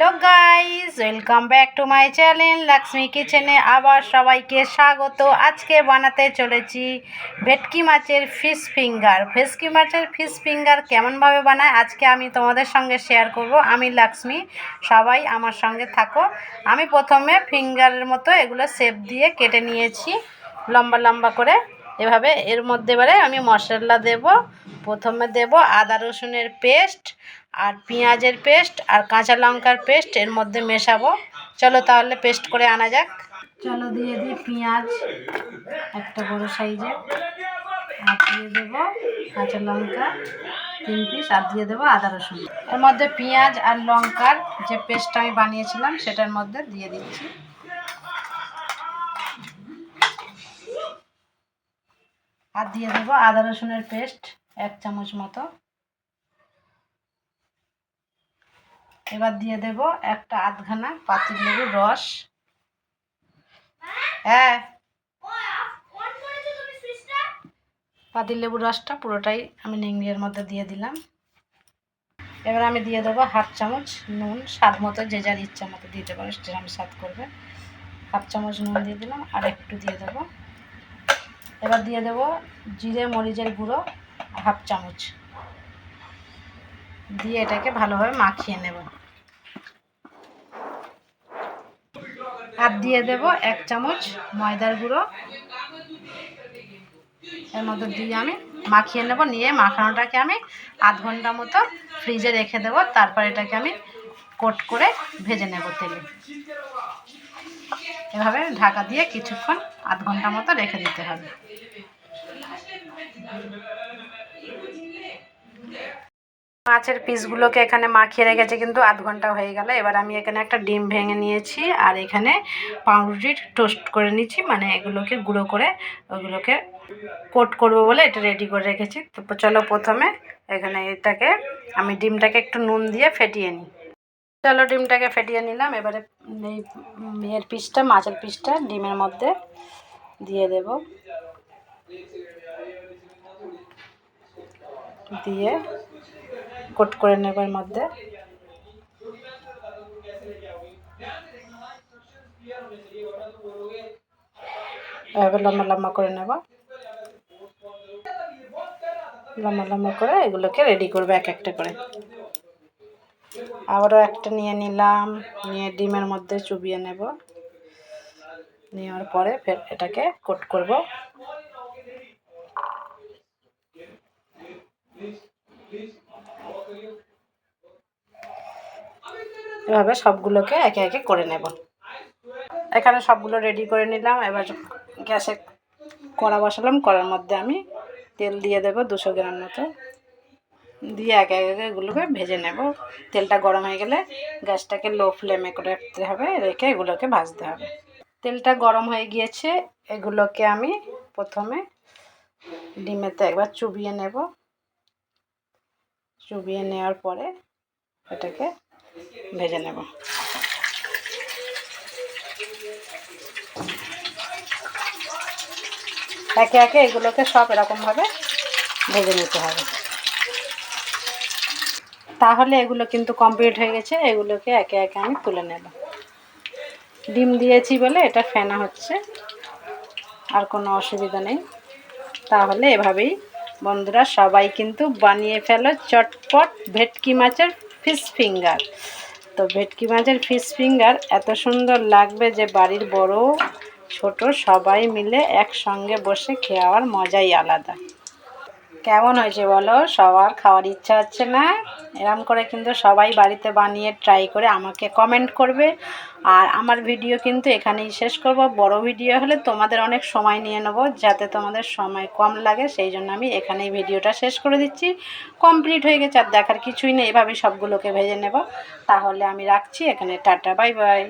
তো guys welcome back to my channel Lakshmi কিচেনে আবার সবাইকে স্বাগত। আজকে বানাতে চলেছি ভেটকি মাছের ফিশ ফিঙ্গার ভেটকি মাছের ফিশ ফিঙ্গার কেমনভাবে বানায় আজকে আমি তোমাদের সঙ্গে শেয়ার করব। আমি লক্ষ্মী সবাই আমার সঙ্গে থাকো। আমি প্রথমে ফিঙ্গারের মতো এগুলো শেপ দিয়ে কেটে নিয়েছি, লম্বা লম্বা করে। এভাবে এর মধ্যে এবারে আমি মশলা দেব। প্রথমে দেব আদা রসুনের পেস্ট আর পেঁয়াজের পেস্ট আর কাঁচা লঙ্কার পেস্ট এর মধ্যে মেশাবো। চলো তাহলে পেস্ট করে আনা যাক। চলো দিয়ে দিই পেঁয়াজ, একটা বড় সাইজে। আর দিয়ে দেবো কাঁচা লঙ্কা, তিন পিস। আর দিয়ে দেবো আদা রসুন। এর মধ্যে পেঁয়াজ আর লঙ্কার যে পেস্টটা আমি বানিয়েছিলাম, সেটার মধ্যে দিয়ে দিচ্ছি। আর দিয়ে দেবো আদা রসুনের পেস্ট এক চামচ মতো। এবার দিয়ে দেব একটা আধখানা পাতিল লেবুর রস। হ্যাঁ। পাতিল লেবুর রসটা পুরোটাই আমি নিংড়ির মধ্যে দিয়ে দিলাম। এবার আমি দিয়ে দেবো হাফ চামচ নুন, স্বাদ মতো, যে যার ইচ্ছা মতো দিতে পারো যেরকম স্বাদ করবে। হাফ চামচ নুন দিয়ে দিলাম, আর একটু দিয়ে দেবো। এবার দিয়ে দেবো জিরে, মরিচের গুঁড়ো, হাফ চামচ। দিয়ে এটাকে ভালোভাবে মাখিয়ে নেব। আর দিয়ে দেব, এক চামচ ময়দার গুঁড়ো। এর মধ্যে দিয়ে আমি মাখিয়ে নেব, নিয়ে মাখানোটাকে আমি আধ ঘণ্টা মতো ফ্রিজে রেখে দেব, তারপর এটাকে আমি কোট করে ভেজে নেব তেলে। এভাবে ঢাকা দিয়ে কিছুক্ষণ আধ ঘণ্টা মতো রেখে দিতে হবে। মাছের পিসগুলোকে এখানে মাখিয়ে রেখেছে, কিন্তু আধ ঘণ্টা হয়ে গেল। এবার আমি এখানে একটা ডিম ভেঙে নিয়েছি আর এখানে পাউরুটির টোস্ট করে নিচ্ছি মানে এগুলোকে গুঁড়ো করে ওগুলোকে কোট করব বলে এটা রেডি করে রেখেছি। তো চলো প্রথমে এখানে এটাকে, আমি ডিমটাকে একটু নুন দিয়ে ফেটিয়ে নিই। চলো ডিমটাকে ফেটিয়ে নিলাম, এবারে এই এর পিসটা, মাছের পিসটা ডিমের মধ্যে দিয়ে দেব। দিয়ে কোট করে নেব এর মধ্যে। লম্বা লম্বা করে নেব। লম্বা লম্বা করে এগুলোকে রেডি করব এক একটা করে। আবারও একটা নিয়ে নিলাম, নিয়ে ডিমের মধ্যে চুবিয়ে নেব। নেওয়ার পরে ফের এটাকে কোট করব। এভাবে সবগুলোকে একে একে করে নেব। এখানে সবগুলো রেডি করে নিলাম। এবার গ্যাসে কড়া বসালাম। কড়ার মধ্যে আমি তেল দিয়ে দেবো দুশো গ্রাম মতো। দিয়ে একে একে এগুলোকে ভেজে নেব। তেলটা গরম হয়ে গেলে গ্যাসটাকে লো ফ্লেমে করে রাখতে হবে। রেখে এগুলোকে ভাজতে হবে। তেলটা গরম হয়ে গিয়েছে। এগুলোকে আমি প্রথমে ডিমেতে একবার চুবিয়ে নেব। চুবিয়ে নেওয়ার পরে এটাকে ভেজে নেব। একে একে এগুলোকে সব এরকমভাবে ভেজে নিতে হবে। তাহলে এগুলো কিন্তু কমপ্লিট হয়ে গেছে, এগুলোকে একে একে আমি তুলে নেব। ডিম দিয়েছি বলে এটা ফেনা হচ্ছে, আর কোনো অসুবিধা নেই। তাহলে এভাবেই বন্ধুরা সবাই কিন্তু বানিয়ে ফেলো চটপট ভেটকি মাছের ফিশ ফিঙ্গার তো ভেটকি মাছের ফিশ ফিঙ্গার এত সুন্দর লাগবে যে বাড়ির বড়, ছোট সবাই মিলে একসঙ্গে বসে খাওয়ার মজাই আলাদা। কেমন হয়েছে বলো? সবার খাওয়ার ইচ্ছা হচ্ছে না। এরম করে কিন্তু সবাই বাড়িতে বানিয়ে ট্রাই করে আমাকে কমেন্ট করবে। আর আমার ভিডিও কিন্তু এখানেই শেষ করব। বড় ভিডিও হলে তোমাদের অনেক সময় নিয়ে নেব, যাতে তোমাদের সময় কম লাগে। সেই জন্য আমি এখানেই ভিডিওটা শেষ করে দিচ্ছি। কমপ্লিট হয়ে গেছে, আর দেখার কিছুই নেই। এভাবে সবগুলোকে ভেজে নেব। তাহলে আমি রাখছি। এখানে টাটা বাই বাই